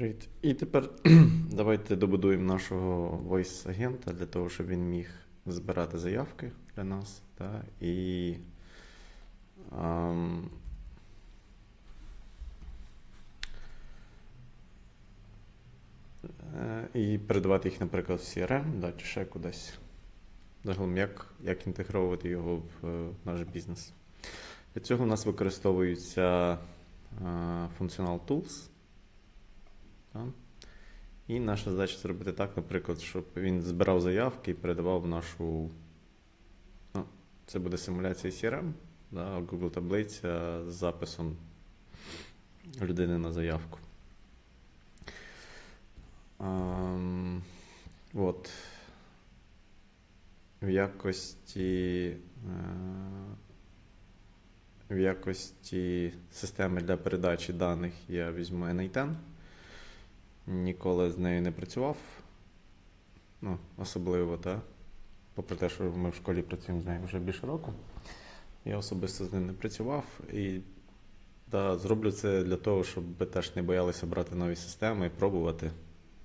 Привіт. І тепер давайте добудуємо нашого voice-агента для того, щоб він міг збирати заявки для нас. Та, і, ам, е, і передавати їх, наприклад, в CRM, да, чи ще кудись. Загалом, як, як інтегровувати його в е, наш бізнес. Для цього у нас використовується е, Functional Tools. І наша задача зробити так, наприклад, щоб він збирав заявки і передавав нашу. Ну, це буде симуляція CRM, да, Google таблиця з записом людини на заявку. Ем, от. В якості, е, в якості системи для передачі даних я візьму N8. Ніколи з нею не працював. Ну, особливо, так. Попри те, що ми в школі працюємо з нею вже більше року. Я особисто з ним не працював. І да, зроблю це для того, щоб ви теж не боялися брати нові системи і пробувати.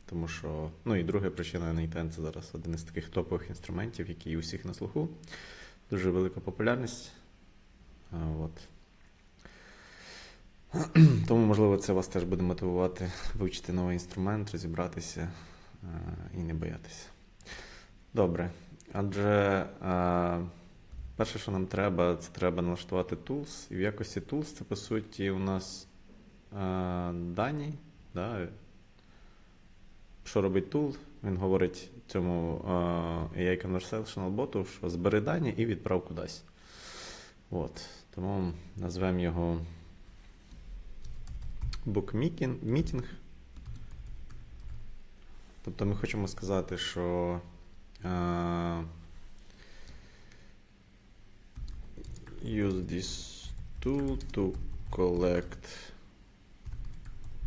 Тому що, ну і друга причина N8 це зараз один із таких топових інструментів, який у всіх на слуху. Дуже велика популярність. А, от. Тому, можливо, це вас теж буде мотивувати вивчити новий інструмент, розібратися е, і не боятися. Добре. Адже е, перше, що нам треба, це треба налаштувати tools. І в якості tools це, по суті, у нас е, дані. Да? Що робить tool? Він говорить цьому AI Conversational боту, що збери дані і відправ кудись. От. Тому назвемо його meeting. Тобто ми хочемо сказати, що е, use this tool to collect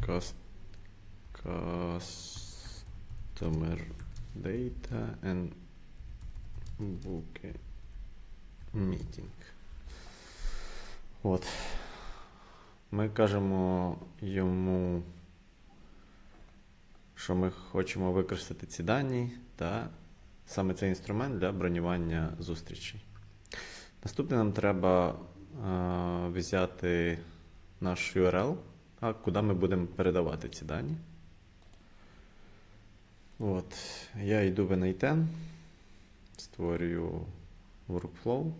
cus- customer data and book meeting. От. Ми кажемо йому, що ми хочемо використати ці дані та саме цей інструмент для бронювання зустрічей. Наступне нам треба е, взяти наш URL, а куди ми будемо передавати ці дані. От, я йду в N8, створюю workflow.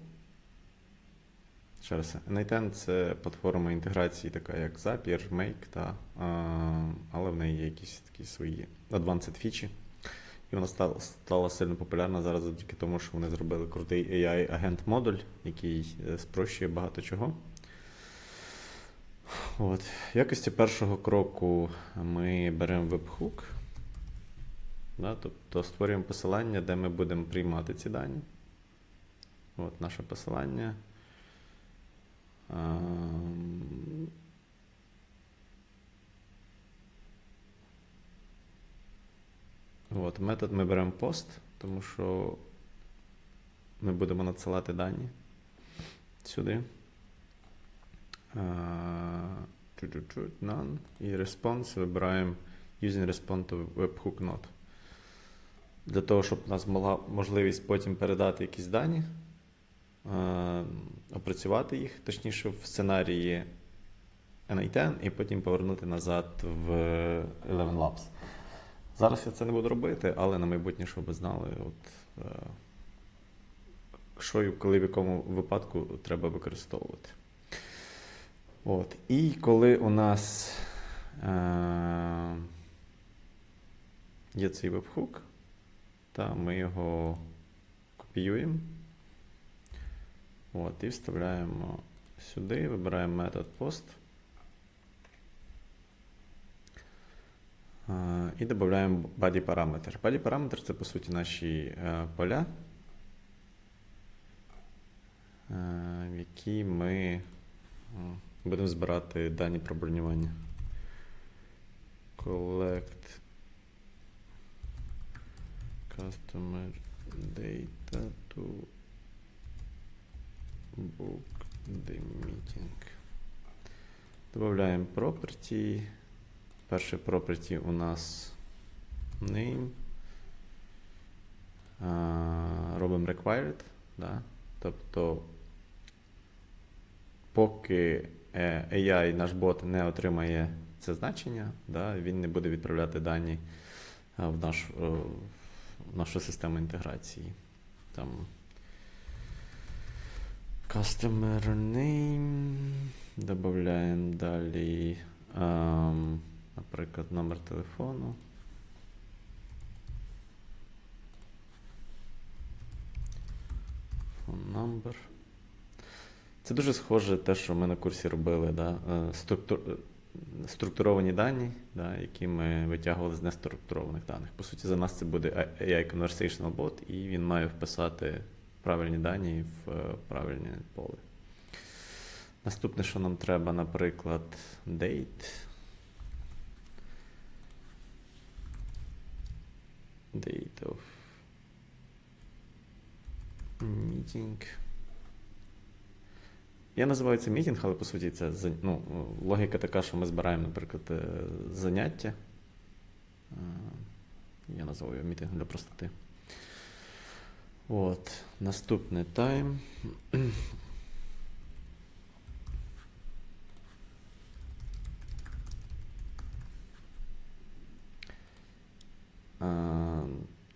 Ще раз, N8 це платформа інтеграції, така як Zapier, Make, та, але в неї є якісь такі свої advanced фічі. І вона стала, сильно популярна зараз завдяки тому, що вони зробили крутий AI-агент модуль, який е, спрощує багато чого. От. В якості першого кроку ми беремо webhook, да, тобто створюємо посилання, де ми будемо приймати ці дані. От наше посилання. Ам, От, метод ми беремо пост, тому що ми будемо надсилати дані сюди. Чуть-чуть, none. І response вибираємо using response to webhook node. Для того, щоб у нас була можливість потім передати якісь дані, е, опрацювати їх, точніше, в сценарії N8 і потім повернути назад в Eleven Labs. Зараз я це не буду робити, але на майбутнє, щоб ви знали, от, е, що коли в якому випадку треба використовувати. От. І коли у нас е, є цей вебхук, та ми його копіюємо. От, і вставляємо сюди, вибираємо метод post. І додаємо body параметр. Body параметр це по суті наші е, поля, в які ми будемо збирати дані про бронювання. Collect customer data to book the meeting. Добавляємо property Перший property у нас name. А, робимо required. Да? Тобто, поки е, AI, наш бот, не отримає це значення, да, він не буде відправляти дані в, наш, е, в нашу систему інтеграції. Там Customer name. Додаємо далі, ем, наприклад, номер телефону. Phone number. Це дуже схоже те, що ми на курсі робили, да? е, структур... е, структуровані дані, да, які ми витягували з неструктурованих даних. По суті, за нас це буде AI Conversational Bot, і він має вписати правильні дані в е, правильне поле. Наступне, що нам треба, наприклад, date. Date of meeting. Я називаю це мітінг, але по суті це ну, логіка така, що ми збираємо, наприклад, е, заняття. Е, Я називаю його мітинг для простоти. От. Наступне time. А,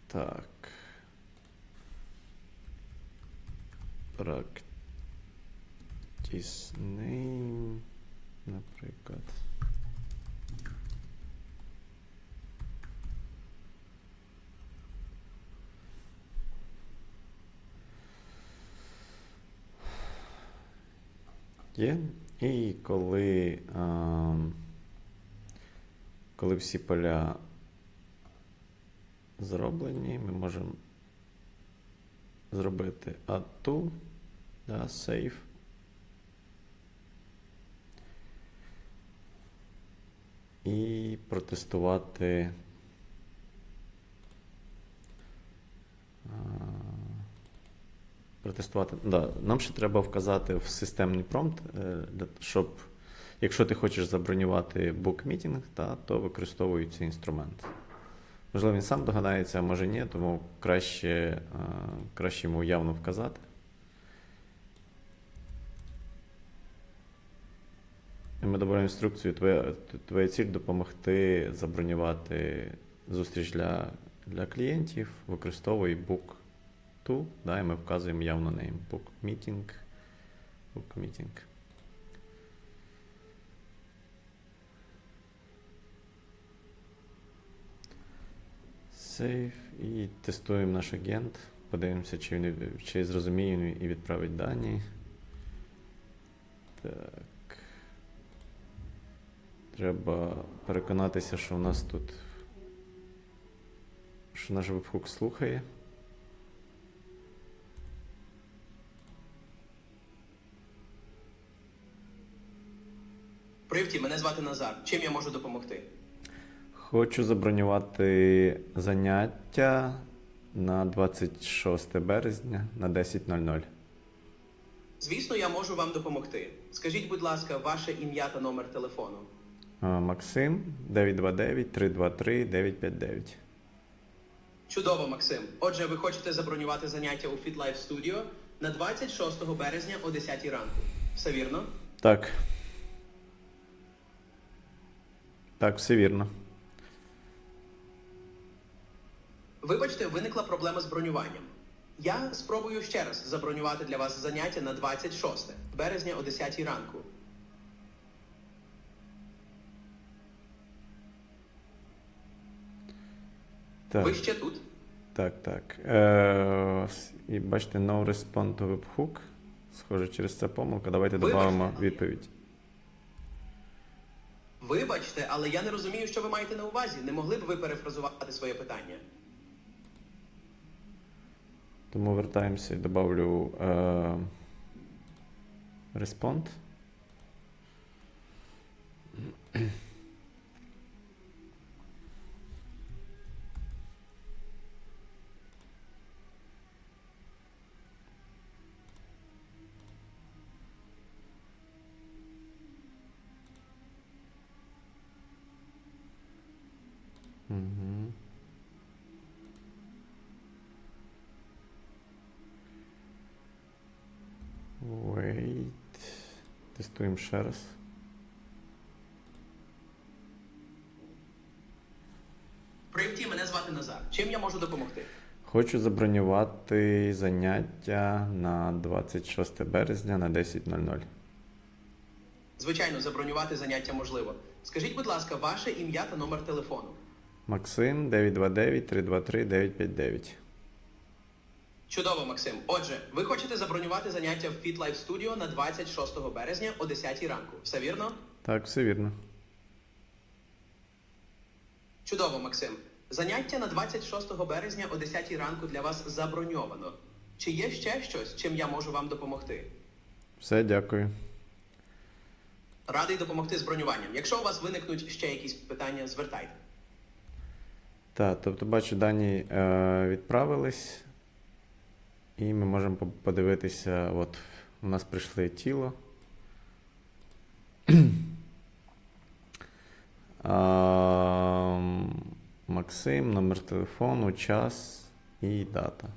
так. Practice name, наприклад. Є. І коли, ам, коли всі поля зроблені, ми можемо зробити to, да, save. І протестувати. а, Протестувати. Да, нам ще треба вказати в системний промпт, е, щоб, якщо ти хочеш забронювати meeting, та, то використовуй цей інструмент. Можливо, він сам догадається, а може ні, тому краще, е, краще йому явно вказати. Ми додаємо інструкцію. Твоя, твоя ціль допомогти забронювати зустріч для, для клієнтів. Використовуй book to, да, і ми вказуємо явно name. Book meeting. Book meeting. Save і тестуємо наш агент. Подивимося, чи він чи зрозуміє він і відправить дані. Так. Треба переконатися, що у нас тут. Що наш вебхук слухає. Привіт, мене звати Назар. Чим я можу допомогти? Хочу забронювати заняття на 26 березня на 10.00. Звісно, я можу вам допомогти. Скажіть, будь ласка, ваше ім'я та номер телефону. А, Максим 929 323 959. Чудово, Максим. Отже, ви хочете забронювати заняття у FitLife Studio на 26 березня о 10 ранку. Все вірно? Так. Так, все вірно. Вибачте, виникла проблема з бронюванням. Я спробую ще раз забронювати для вас заняття на 26 березня о 10 ранку. Так. Ви ще тут? Так, так. Е, і бачите, no respond to webhook. Схоже, через це помилка. Давайте Вибачте. додамо відповідь. Вибачте, але я не розумію, що ви маєте на увазі. Не могли б ви перефразувати своє питання? Тому вертаємося і добавлю е, respond. Угу. Wait. Тестуємо ще раз. Привіт, мене звати Назар. Чим я можу допомогти? Хочу забронювати заняття на 26 березня на 10.00. Звичайно, забронювати заняття можливо. Скажіть, будь ласка, ваше ім'я та номер телефону. Максим 929 323 959. Чудово, Максим. Отже, ви хочете забронювати заняття в Fit Life Studio на 26 березня о 10 ранку. Все вірно? Так, все вірно. Чудово, Максим. Заняття на 26 березня о 10 ранку для вас заброньовано. Чи є ще щось, чим я можу вам допомогти? Все, дякую. Радий допомогти з бронюванням. Якщо у вас виникнуть ще якісь питання, звертайте. Так, тобто бачу, дані е, відправились, і ми можемо подивитися, от у нас прийшли тіло. А, Максим, номер телефону, час і дата.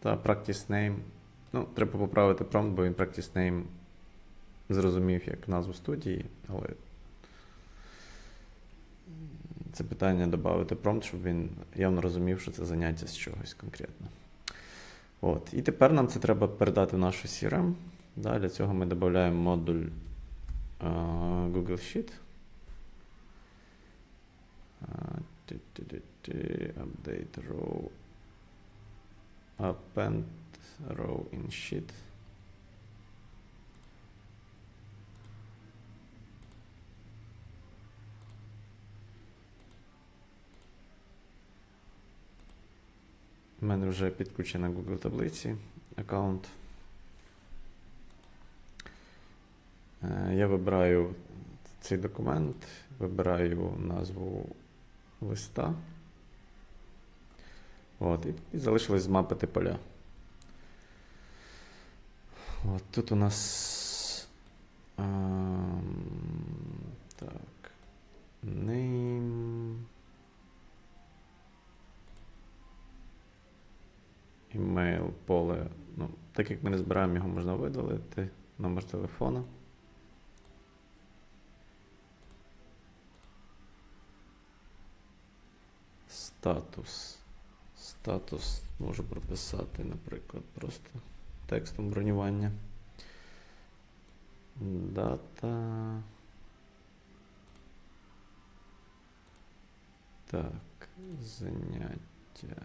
Та practice name. Ну, треба поправити промпт, бо він practice name зрозумів як назву студії, але це питання додати промпт, щоб він явно розумів, що це заняття з чогось конкретно. От. І тепер нам це треба передати в нашу CRM. Да, для цього ми додаємо модуль а, Google Sheet. Ти-ти-ти-ти, Update row. Append row in sheet. У мене вже підключена Google таблиці аккаунт. Е, Я вибираю цей документ, вибираю назву листа. От, і, залишилось змапити поля. От тут у нас. ем, так. Name. Імейл, поле. Ну, так як ми не збираємо його, можна видалити. Номер телефона. Статус. Статус можу прописати, наприклад, просто текстом бронювання. Дата. Так, заняття.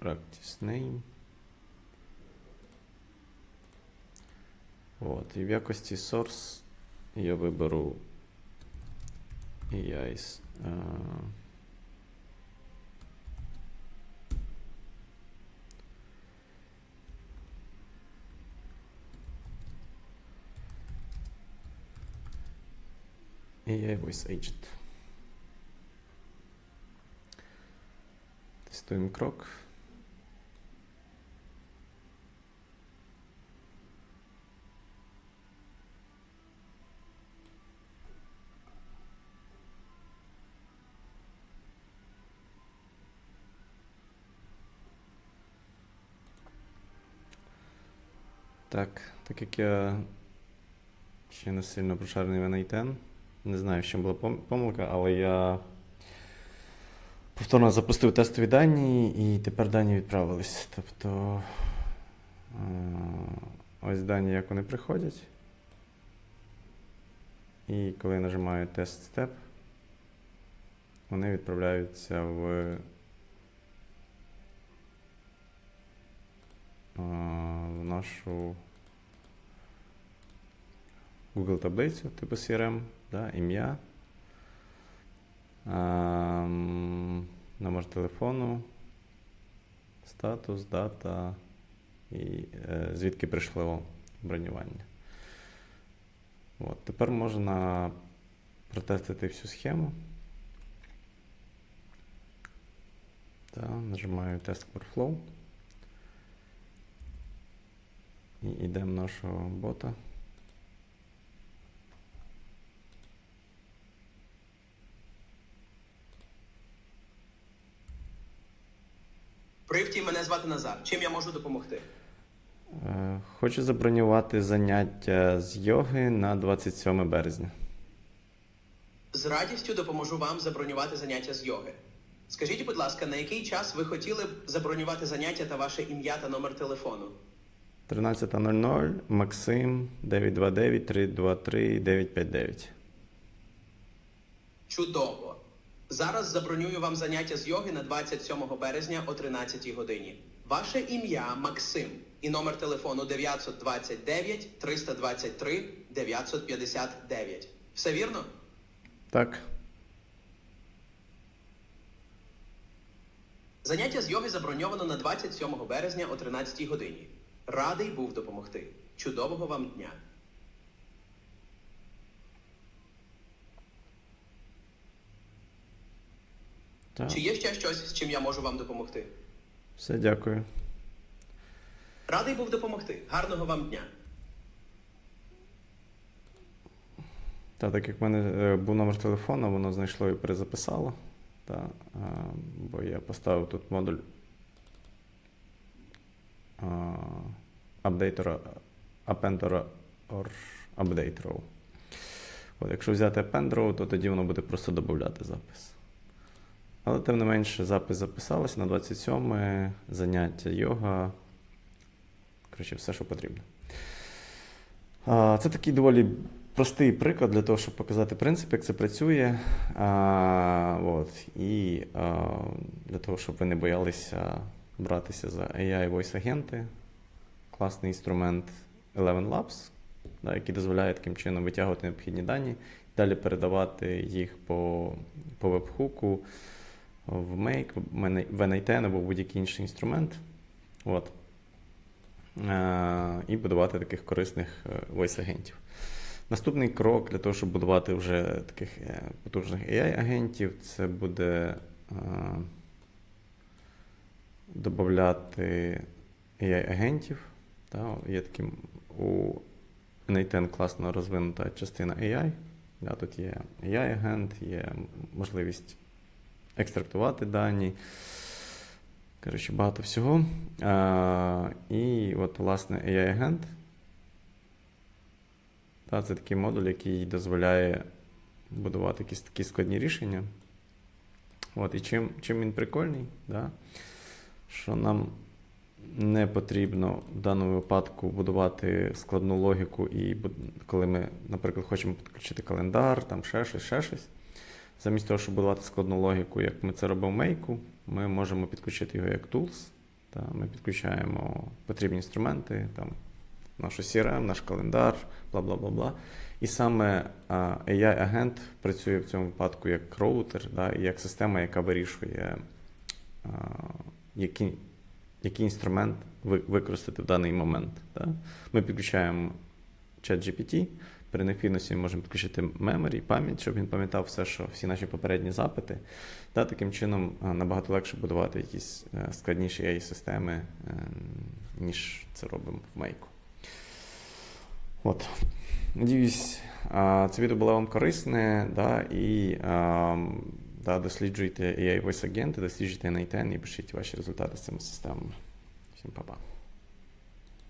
Practice name. От, і в якості source я виберу EIS. AI Voice Agent. Тестуємо крок. Так, так як я ще не сильно прошарений в NITN, не знаю, в чим була помилка, але я повторно запустив тестові дані, і тепер дані відправились. Тобто е, ось дані, як вони приходять. І коли я нажимаю тест степ, вони відправляються в, е, в нашу Google таблицю типу CRM, да, ім'я, номер телефону, статус, дата і е, звідки прийшло бронювання. От, тепер можна протестити всю схему. Та, нажимаю Test Workflow. І йдемо нашого бота. Привіт, мене звати Назар. Чим я можу допомогти? Е, Хочу забронювати заняття з йоги на 27 березня. З радістю допоможу вам забронювати заняття з йоги. Скажіть, будь ласка, на який час ви хотіли б забронювати заняття та ваше ім'я та номер телефону? 13.00 Максим 929 323 959. Чудово! Зараз забронюю вам заняття з йоги на 27 березня о 13 годині. Ваше ім'я Максим і номер телефону 929 323 959. Все вірно? Так. Заняття з йоги заброньовано на 27 березня о 13 годині. Радий був допомогти. Чудового вам дня! Так. Чи є ще щось, з чим я можу вам допомогти? Все, дякую. Радий був допомогти. Гарного вам дня! Та, так як в мене е, був номер телефону, воно знайшло і перезаписало. Та, а, бо я поставив тут модуль апдейтера, appender or update row. От, якщо взяти append row, то тоді воно буде просто додати запис. Але тим не менше, запис записалося на 27 заняття йога. Коротше, все, що потрібно. Це такий доволі простий приклад для того, щоб показати принцип, як це працює. От, і для того, щоб ви не боялися братися за AI Voice агенти. Класний інструмент Eleven Labs, да, який дозволяє таким чином витягувати необхідні дані, далі передавати їх по, по веб-хуку в Make, в NIT або в будь-який інший інструмент. От. Е, і будувати таких корисних voice-агентів. Наступний крок для того, щоб будувати вже таких е, потужних AI-агентів, це буде е, додати AI-агентів. Є таким у NITN класно розвинута частина AI. Тут є AI-агент, є можливість екстрактувати дані. Коротше, багато всього. А, і от, власне, AI-агент. Це такий модуль, який дозволяє будувати якісь такі складні рішення. От, і чим, чим він прикольний, да? що нам не потрібно в даному випадку будувати складну логіку, і коли ми, наприклад, хочемо підключити календар, там ще щось, ще щось. Замість того, щоб будувати складну логіку, як ми це робимо в мейку, ми можемо підключити його як tools. Та ми підключаємо потрібні інструменти, там, нашу CRM, наш календар, бла бла бла бла. І саме AI-агент працює в цьому випадку як роутер, да, і як система, яка вирішує, а, який, який інструмент ви- використати в даний момент. Да. Ми підключаємо ChatGPT, при необхідності ми можемо підключити memory, пам'ять, щоб він пам'ятав все, що всі наші попередні запити. Та таким чином набагато легше будувати якісь е, складніші AI-системи, е, ніж це робимо в мейку. От. Надіюсь, це відео було вам корисне, да, і да, досліджуйте AI Voice агенти, досліджуйте NITN і пишіть ваші результати з цими системами. Всім па-па.